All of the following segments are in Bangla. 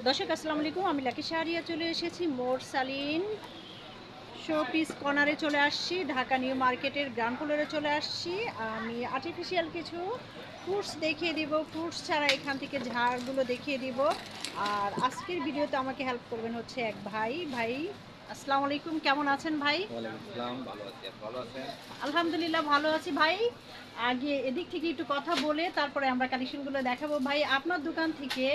দর্শক আসসালামু আলাইকুম। আমি লাকি শাহরিয়া চলে এসেছি মোর সালিন শো পিস কর্নারে চলে আসছি ঢাকা নিউ মার্কেটের গ্রাউন্ড ফ্লোরে চলে আসছি। আমি আর্টিফিশিয়াল কিছু ফ্রুটস দেখিয়ে দিব ফ্রুটস ছাড়া এখান থেকে ঝাড়গুলো দেখিয়ে দিব। আর আজকের ভিডিওতে আমাকে হেল্প করবেন হচ্ছে এক ভাই। ভাই আসসালামু আলাইকুম কেমন আছেন ভাই? ওয়ালাইকুম আসসালাম ভালো আছি ভালো আছেন? আলহামদুলিল্লাহ ভালো আছি ভাই। আগে এদিক থেকে একটু কথা বলে তারপরে আমরা কালেকশনগুলো দেখাবো। ভাই আপনার দোকান থেকে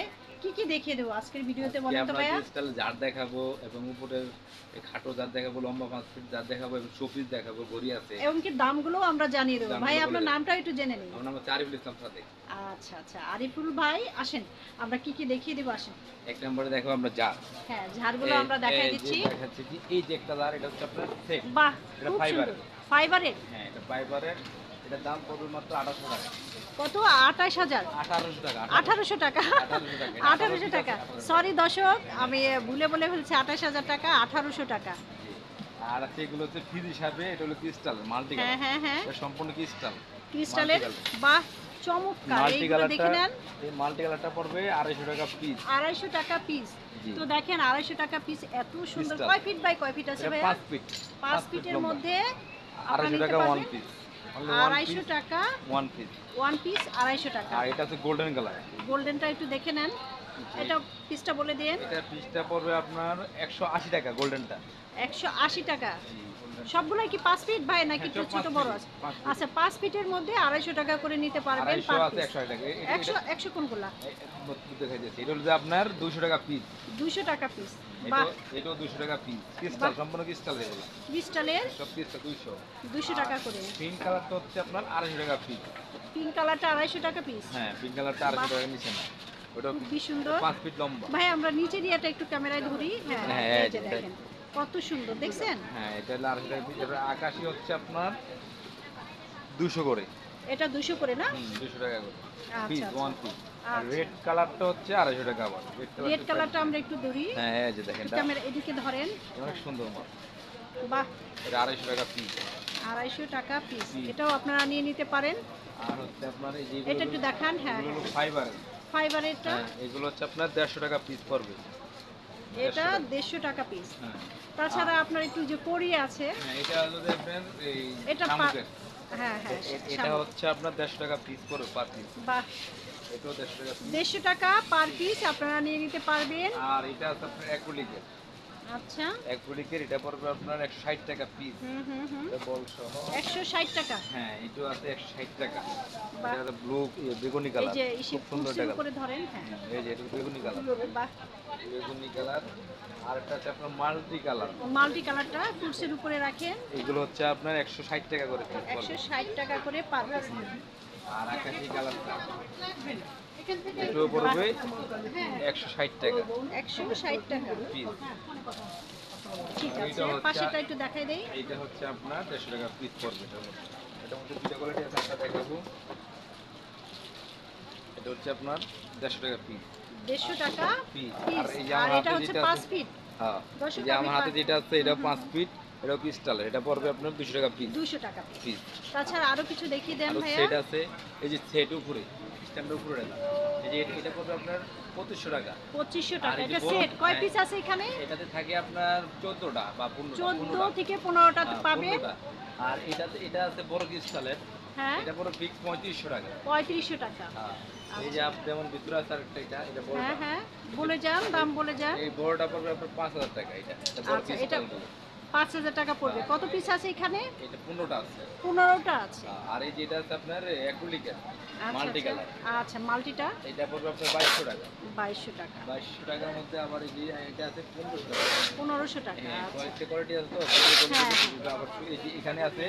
কি কি দেখিয়ে দেবো? আজকের ভিডিওতে বলেন তো আমরা ভাইয়া। ক্রিস্টাল জার দেখাবো এবং উপরের খাটো জার দেখাবো লম্বা পাঁচ ফিট জার দেখাবো এবং শোপিস দেখাবো গড়ি আছে। এবং কি দামগুলো আমরা জানিয়ে দেবো। ভাই আপনার নামটা একটু জেনে নিন। আমার নাম হচ্ছে আরিফুল ইসলাম সাদেক। আচ্ছা আচ্ছা। আরিফুল ভাই আসেন। আমরা কি কি দেখিয়ে দেবো? আসেন। এক নম্বরে দেখো আমরা জার। হ্যাঁ এই- আমরা দেখাই দিচ্ছি। দেখাচ্ছি কি? এই যে একটা জার এটা হচ্ছে আপনার বাহ এটা। সুন্দর। ফাইবারের হ্যাঁ এটা ফাইবারের এটার দাম পড়বে মাত্র আঠাশশো টাকা। কত? আঠাশ হাজার? আঠারোশো টাকা আঠারোশো টাকা। আঠারোশো টাকা? সরি দর্শক আমি ভুলে বলে ফেলছি আঠাশ হাজার টাকা আঠারোশো টাকা। আর এগুলো হচ্ছে ফিজ হিসাবে এটা হলো ক্রিস্টাল মাল্টি হ্যাঁ হ্যাঁ হ্যাঁ। সম্পূর্ণ ক্রিস্টাল। ক্রিস্টালের? বাহ চমৎকার। এইগুলো দেখে নেন। এই মাল্টি কালারটা পড়বে আড়াইশো টাকা পিস আড়াইশো টাকা পিস তো দেখেন আড়াইশো টাকা পিস এত সুন্দর। কয় ফিট বাই কয় ফিট আছে ভাইয়া? পাঁচ ফিট পাঁচ ফিটের মধ্যে আড়াইশো নিতে টাকা ওয়ান পিস আড়াইশো টাকা। ওয়ান পিস ওয়ান পিস আড়াইশো টাকা। আর এটা হচ্ছে গোল্ডেন কালার গোল্ডেনটা একটু দেখে নেন। এটা পিসটা বলে দিন এটা পিসটা পড়বে আপনার একশো আশি টাকা গোল্ডেনটা একশো আশি টাকা। সবগুলাই কি পাঁচ ফিট ভাই নাকি একটু ছোট বড় আছে? আচ্ছা পাঁচ ফিটের মধ্যে আড়াইশো টাকা করে নিতে পারবেন আছে টাকা। কোনগুলা? দেখাই যাচ্ছে। এটা আপনার দুশো টাকা পিস দুশো টাকা পিস বাহ। এটাও দুশো টাকা পিস ক্রিস্টাল সম্পূর্ণ ক্রিস্টাল এগুলো ক্রিস্টালের সব পিসটা দুইশো। দুশো টাকা করে। পিঙ্ক কালারটা হচ্ছে আপনার আড়াইশো টাকা পিস পিঙ্ক কালারটা আড়াইশো টাকা পিস হ্যাঁ পিঙ্ক কালারটা আড়াইশো টাকা নিচে না। ওটা খুবই সুন্দর। পাঁচ ফিট লম্বা। ভাই আমরা নিচের ইয়েটা একটু ক্যামেরায় ধরি। হ্যাঁ হ্যাঁ, এই যে দেখেন কত সুন্দর দেখছেন? হ্যাঁ এটা আড়াইশো হচ্ছে আপনার দুশো করে। এটা দুশো করে না? দুশো টাকা করে। পিস ওয়ান পিস আর। রেড কালারটা হচ্ছে আড়াইশো টাকা আবার। রেড রেড কালারটা আমরা একটু ধরি। হ্যাঁ এই যে দেখেন ক্যামেরা এদিকে ধরেন। অনেক সুন্দর বাহ। এটা আড়াইশো টাকা পিস আড়াইশো টাকা পিস এটাও আপনারা নিয়ে নিতে পারেন। আর হচ্ছে আপনার এই যে এটা একটু দেখান হ্যাঁ। হলো ফাইবার ফাইবারেরটা? হ্যাঁ এগুলো হচ্ছে আপনার দেড়শো টাকা পিস পড়বে। এটা দেড়শো টাকা। পিস হ্যাঁ। তাছাড়া আপনার একটু যে করি আছে হ্যাঁ, এটা হলো দেখবেন এই এটা হ্যাঁ হ্যাঁ এটা হচ্ছে আপনার দেড়শো টাকা পিস পড়বে পার পিস বাহ। এটাও দেড়শো টাকা পিস দেড়শো টাকা পার পিস আপনারা নিয়ে নিতে পারবেন। আর এটা হচ্ছে অ্যাক্রিলিকের আচ্ছা। অ্যাক্রিলিকের এটা পড়বে আপনার একশো ষাট টাকা পিস হুম হুম হুম। এটা বল সহ। একশো ষাট টাকা? হ্যাঁ এটাও আছে একশো ষাট টাকা। এটা ব্লু বেগুনি এই কালার যে খুব সুন্দর টাকা উপরে ধরেন হ্যাঁ। এই যে এটা বেগুনি কালার বাহ। বেগুনি কালার আর একটা হচ্ছে আপনার মাল্টি কালার মাল্টি কালারটা ফুডসের উপরে রাখেন। এগুলো হচ্ছে আপনার একশো ষাট টাকা করে piece একশো পড়বে। ষাট টাকা করে পার পিস আর আকাশি কালারটা এটাও পড়বে একশো ষাট টাকা। একশো ষাট টাকা। পিস ঠিক আছে পাশেটা একটু দেখাই দেই। এইটা হচ্ছে আপনার দেড়শো টাকা পিস পড়বে এটার মধ্যে। দুটো কোয়ালিটি আছে একটা দেখাবো। এটা হচ্ছে আপনার দেড়শো টাকা পিস দেড়শো টাকা পিস আর এটা হচ্ছে যেটা পাঁচ ফিট হ্যাঁ আমার হাতে যেটা আছে এটা পাঁচ ফিট এটাও ক্রিস্টাল এটা পড়বে আপনার দুশো টাকা পিস দুশো টাকা পিস তাছাড়া আরও কিছু দেখিয়ে দেন ভাইয়া। সেট আছে এই যে সেট উপরে স্ট্যান্ডের উপরে এটা। এই যে এটা- পড়বে আপনার পঁচিশশো টাকা। পঁচিশশো আর টাকা এটা সেট কয় হ্যাঁ। পিস আছে এখানে? এটাতে থাকে আপনার চোদ্দটা বা পনেরোটা চোদ্দ পনেরোটা। থেকে পনেরোটা হ্যাঁ, পাবেন আর এটাতে এটা আছে বড় ক্রিস্টালের হ্যাঁ। এটা পুরো ফিক্স পঁয়ত্রিশশো টাকা। পঁয়ত্রিশশো টাকা। হ্যাঁ। এই যে আপনি যেমন ভিতরে আছে আরেকটা এটা এটা বড় হ্যাঁ হ্যাঁ বলে যান দাম বলে যান। এই বড়টা পড়বে আপনার পাঁচ হাজার টাকা এটা। এটা বড় আচ্ছা, এটা-। পাঁচ হাজার টাকা পড়বে। হ্যাঁ। কত পিস আছে এখানে? এটা পনেরোটা আছে। পনেরোটা আছে। হ্যাঁ, আর এই যেটা আছে আপনার অ্যাকুলিকের আচ্ছা, মাল্টি আচ্ছা। কালার আচ্ছা মাল্টিটা এটা পড়বে আপনার বাইশশো টাকা। বাইশশো টাকা। বাইশশো টাকার মধ্যে আবার এই যে এটা আছে পনেরোশো টাকা। পনেরোশো টাকা হ্যাঁ আচ্ছা। কয়েকটা কোয়ালিটি আছে তো হ্যাঁ। আবার এখানে আছে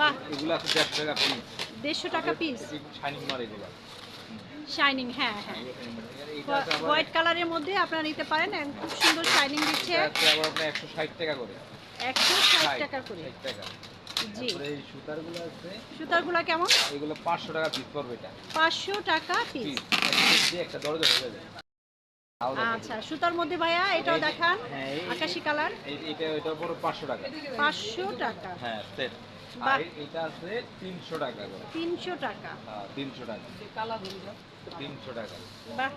বাহ। এগুলো আছে দেড়শো টাকা পিস দেড়শো টাকা পিস শাইনিং মার এগুলো। শাইনিং হ্যাঁ হ্যাঁ। হোয়াইট কালারের মধ্যে আপনারা নিতে পারেন খুব সুন্দর শাইনিং দিচ্ছে। আবার আপনার একশো ষাট টাকা করে। একশো ষাট ষাট, টাকা করে। ষাট টাকা। জি। এই সুতারগুলো আছে। সুতারগুলা কেমন? এগুলো পাঁচশো টাকা পিস পড়বে এটা। পাঁচশো টাকা পিস দিয়ে একটা দরজা হয়ে যাবে। আচ্ছা সুতার মধ্যে ভাইয়া এটাও দেখান। হ্যাঁ, আকাশি কালার। এটা এটা পড়বে পাঁচশো টাকা। পাঁচশো টাকা। হ্যাঁ সেট। আর এটা আছে তিনশো টাকা করে। তিনশো টাকা। হ্যাঁ তিনশো টাকা। তিনশো টাকা। বাহ।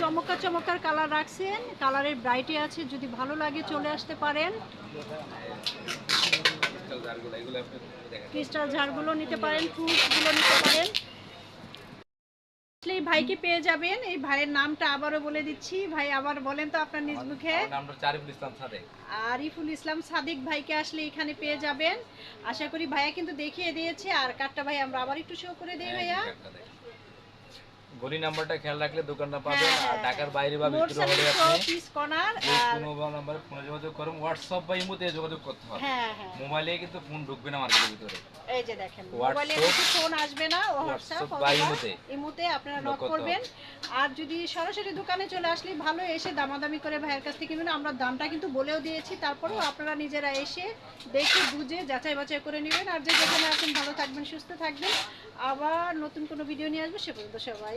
চমৎকার চমৎকার কালার রাখছেন কালারের ব্রাইটে আছে যদি ভালো লাগে চলে আসতে পারেন। ক্রিস্টাল ঝাড়গুলো নিতে পারেন ফ্রুটসগুলো নিতে পারেন। আসলে এই ভাইকে পেয়ে যাবেন এই ভাইয়ের নামটা আবারও বলে দিচ্ছি। ভাই আবার বলেন তো আপনার নিজ মুখে। আরিফুল ইসলাম সাদিক। ভাইকে আসলে এখানে পেয়ে যাবেন। আশা করি ভাইয়া কিন্তু দেখিয়ে দিয়েছে আর কার্ডটা ভাই আমরা আবার একটু শো করে দিই ভাইয়া। গলি নাম্বারটা খেয়াল রাখলে দোকানটা পাবেন হ্যাঁ, আর হ্যাঁ, ঢাকার বাইরে বা ভিতরে হলে আপনি কোনো নাম্বারে ফোনে যোগাযোগ করুন হোয়াটসঅ্যাপ বা ইমোতে যোগাযোগ করতে হবে। হ্যাঁ হ্যাঁ। মোবাইলে কিন্তু ফোন ঢুকবে না মার্কেটের ভিতরে। এই যে দেখেন মোবাইলে কিছু ফোন আসবে না হোয়াটসঅ্যাপ WhatsApp বা ইমোতে। ইমোতে আপনারা নক করবেন। আর যদি সরাসরি দোকানে চলে আসলে ভালো এসে দামাদামি করে ভাইয়ের কাছ থেকে কিনবেন আমরা দামটা কিন্তু বলেও দিয়েছি তারপরেও আপনারা নিজেরা এসে দেখে বুঝে যাচাই বাছাই করে নেবেন। আর যে যেখানে আছেন ভালো থাকবেন সুস্থ থাকবেন। আবার নতুন কোনো ভিডিও নিয়ে আসব সে পর্যন্ত সবাই